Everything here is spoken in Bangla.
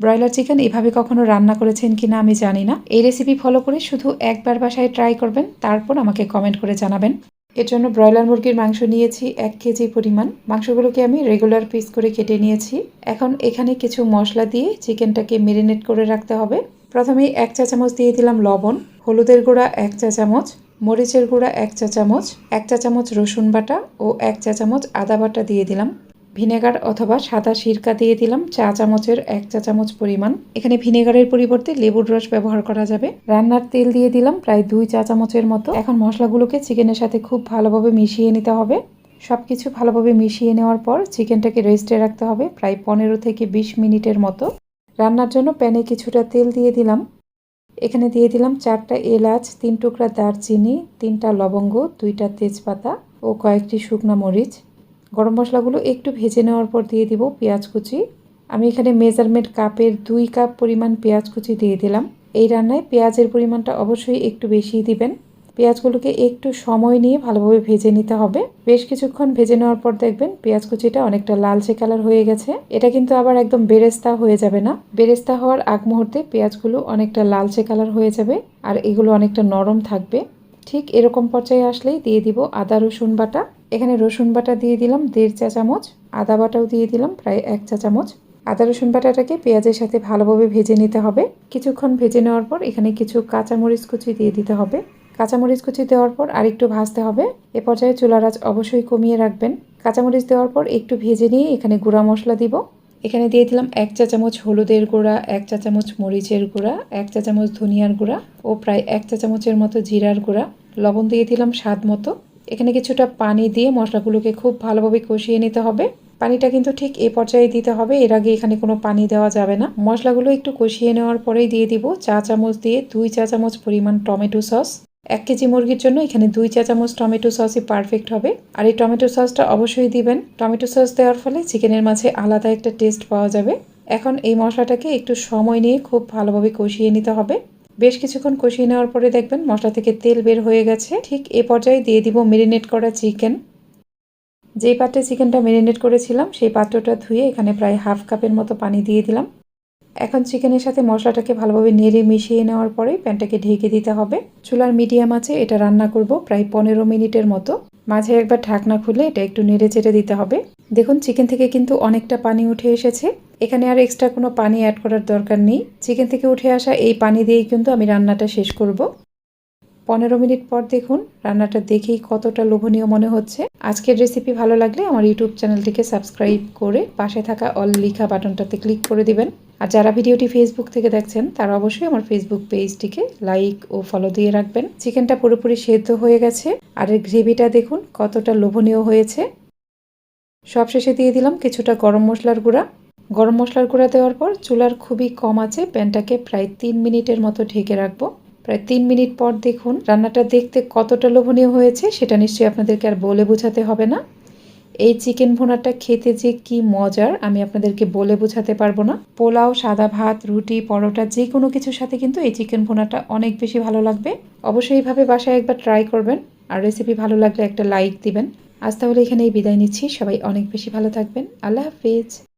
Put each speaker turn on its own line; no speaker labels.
ব্রয়লার চিকেন এভাবে কখনো রান্না করেছেন কিনা আমি জানি না। এই রেসিপি ফলো করে শুধু একবার বাসায় ট্রাই করবেন, তারপর আমাকে কমেন্ট করে জানাবেন। এর জন্য ব্রয়লার মুরগির মাংস নিয়েছি এক কেজি পরিমাণ। মাংসগুলোকে আমি রেগুলার পিস করে কেটে নিয়েছি। এখন এখানে কিছু মশলা দিয়ে চিকেনটাকে মেরিনেট করে রাখতে হবে। প্রথমে এক চা চামচ দিয়ে দিলাম লবণ, হলুদের গুঁড়া এক চা চামচ, মরিচের গুঁড়া এক চা চামচ, এক চা চামচ রসুন বাটা ও এক চা চামচ আদা বাটা দিয়ে দিলাম। ভিনেগার অথবা সাদা সিরকা দিয়ে দিলাম চা চামচের এক চা চামচ পরিমাণ। এখানে ভিনেগারের পরিবর্তে লেবুর রস ব্যবহার করা যাবে। রান্নার তেল দিয়ে দিলাম প্রায় দুই চা চামচের মতো। এখন মশলাগুলোকে চিকেনের সাথে খুব ভালোভাবে মিশিয়ে নিতে হবে। সব কিছু ভালোভাবে মিশিয়ে নেওয়ার পর চিকেনটাকে রেস্টে রাখতে হবে প্রায় পনেরো থেকে বিশ মিনিটের মতো। রান্নার জন্য প্যানে কিছুটা তেল দিয়ে দিলাম। এখানে দিয়ে দিলাম চারটা এলাচ, তিন টুকরা দারচিনি, তিনটা লবঙ্গ, দুইটা তেজপাতা ও কয়েকটি শুকনো মরিচ। গরম মশলাগুলো একটু ভেজে নেওয়ার পর দিয়ে দিব পেঁয়াজ কুচি। আমি এখানে মেজারমেন্ট কাপের দুই কাপ পরিমাণ পেঁয়াজ কুচি দিয়ে দিলাম। এই রান্নায় পেঁয়াজের পরিমাণটা অবশ্যই একটু বেশিই দিবেন। পেঁয়াজগুলোকে একটু সময় নিয়ে ভালোভাবে ভেজে নিতে হবে। বেশ কিছুক্ষণ ভেজে নেওয়ার পর দেখবেন পেঁয়াজ কুচিটা অনেকটা লালচে কালার হয়ে গেছে। এটা কিন্তু আবার একদম বেরেস্তা হয়ে যাবে না। বেরেস্তা হওয়ার আগ মুহূর্তে পেঁয়াজগুলো অনেকটা লালচে কালার হয়ে যাবে আর এগুলো অনেকটা নরম থাকবে। ঠিক এরকম পর্যায়ে আসলেই দিয়ে দিব আদা রসুন বাটা। এখানে রসুন বাটা দিয়ে দিলাম দেড় চা চামচ, আদা বাটাও দিয়ে দিলাম প্রায় এক চা চামচ। আদা রসুন বাটাটাকে পেঁয়াজের সাথে ভালোভাবে ভেজে নিতে হবে। কিছুক্ষণ ভেজে নেওয়ার পর এখানে কিছু কাঁচামরিচ কুচি দিয়ে দিতে হবে। কাঁচামরিচ কুচি দেওয়ার পর আরেকটু ভাজতে হবে। এ পর্যায়ে চুলার আঁচ অবশ্যই কমিয়ে রাখবেন। কাঁচামরিচ দেওয়ার পর একটু ভেজে নিয়ে এখানে গুঁড়া মশলা দিব। এখানে দিয়ে দিলাম এক চা চামচ হলুদের গুঁড়া, এক চা চামচ মরিচের গুঁড়া, এক চা চামচ ধনিয়ার গুঁড়া ও প্রায় এক চা চামচের মতো জিরার গুঁড়া। লবণ দিয়ে দিলাম স্বাদ মতো। এখানে কিছুটা পানি দিয়ে মশলাগুলোকে খুব ভালোভাবে কষিয়ে নিতে হবে। পানিটা কিন্তু ঠিক এ পর্যায়ে দিতে হবে। এর আগে এখানে কোনো পানি দেওয়া যাবে না। মশলাগুলো একটু কষিয়ে নেওয়ার পরেই দিয়ে দিব চা চামচ দিয়ে দুই চা চামচ পরিমাণ টমেটো সস। এক কেজি মুরগির জন্য এখানে দুই চা চামচ টমেটো সসই পারফেক্ট হবে। আর এই টমেটো সসটা অবশ্যই দিবেন। টমেটো সস দেওয়ার ফলে চিকেনের মাঝে আলাদা একটা টেস্ট পাওয়া যাবে। এখন এই মশলাটাকে একটু সময় নিয়ে খুব ভালোভাবে কষিয়ে নিতে হবে। বেশ কিছুক্ষণ কষিয়ে নেওয়ার পরে দেখবেন মশলা থেকে তেল বের হয়ে গেছে। ঠিক এ পর্যায়ে দিয়ে দিব মেরিনেট করা চিকেন যেই পাত্রে চিকেনটা মেরিনেট করেছিলাম, সেই পাত্রটা ধুয়ে এখানে প্রায় হাফ কাপের মতো পানি দিয়ে দিলাম। এখন চিকেনের সাথে মশলাটাকে ভালোভাবে নেড়ে মিশিয়ে নেওয়ার পরে প্যানটাকে ঢেকে দিতে হবে। চুলার মিডিয়াম আছে, এটা রান্না করব প্রায় পনেরো মিনিটের মতো। মাঝে একবার ঢাকনা খুলে এটা একটু নেড়ে চেড়ে দিতে হবে। দেখুন, চিকেন থেকে কিন্তু অনেকটা পানি উঠে এসেছে। এখানে আর এক্সট্রা কোনো পানি অ্যাড করার দরকার নেই। চিকেন থেকে উঠে আসা এই পানি দিয়েই কিন্তু আমি রান্নাটা শেষ করব। পনেরো মিনিট পর দেখুন, রান্নাটা দেখেই কতটা লোভনীয় মনে হচ্ছে। আজকের রেসিপি ভালো লাগলে আমার ইউটিউব চ্যানেলটিকে সাবস্ক্রাইব করে পাশে থাকা অল লিখা বাটনটাতে ক্লিক করে দিবেন। আর যারা ভিডিওটি ফেসবুক থেকে দেখছেন, তারা অবশ্যই আমার ফেসবুক পেজটিকে লাইক ও ফলো দিয়ে রাখবেন। চিকেনটা পুরোপুরি সেদ্ধ হয়ে গেছে। আর এর গ্রেভিটা দেখুন, কতটা লোভনীয় হয়েছে। সবশেষে দিয়ে দিলাম কিছুটা গরম মশলার গুঁড়া। গরম মশলার গুঁড়া দেওয়ার পর চুলার খুবই কম আছে, প্যানটাকে প্রায় তিন মিনিটের মতো ঢেকে রাখব। প্রায় তিন মিনিট পর দেখুন, রান্নাটা দেখতে কতটা লোভনীয় হয়েছে, সেটা নিশ্চয়ই আপনাদেরকে আর বলে বোঝাতে হবে না। এই চিকেন ভোনাটা খেতে যে কি মজার, আমি আপনাদেরকে বলে বোঝাতে পারব না। পোলাও, সাদা ভাত, রুটি, পরোটা, যে কোনো কিছুর সাথে কিন্তু এই চিকেন ভোনাটা অনেক বেশি ভালো লাগবে। অবশ্যই এইভাবে বাসায় একবার ট্রাই করবেন, আর রেসিপি ভালো লাগলে একটা লাইক দিবেন। আজ তাহলে এখানেই বিদায় নিচ্ছি, সবাই অনেক বেশি ভালো থাকবেন। আল্লাহ হাফিজ।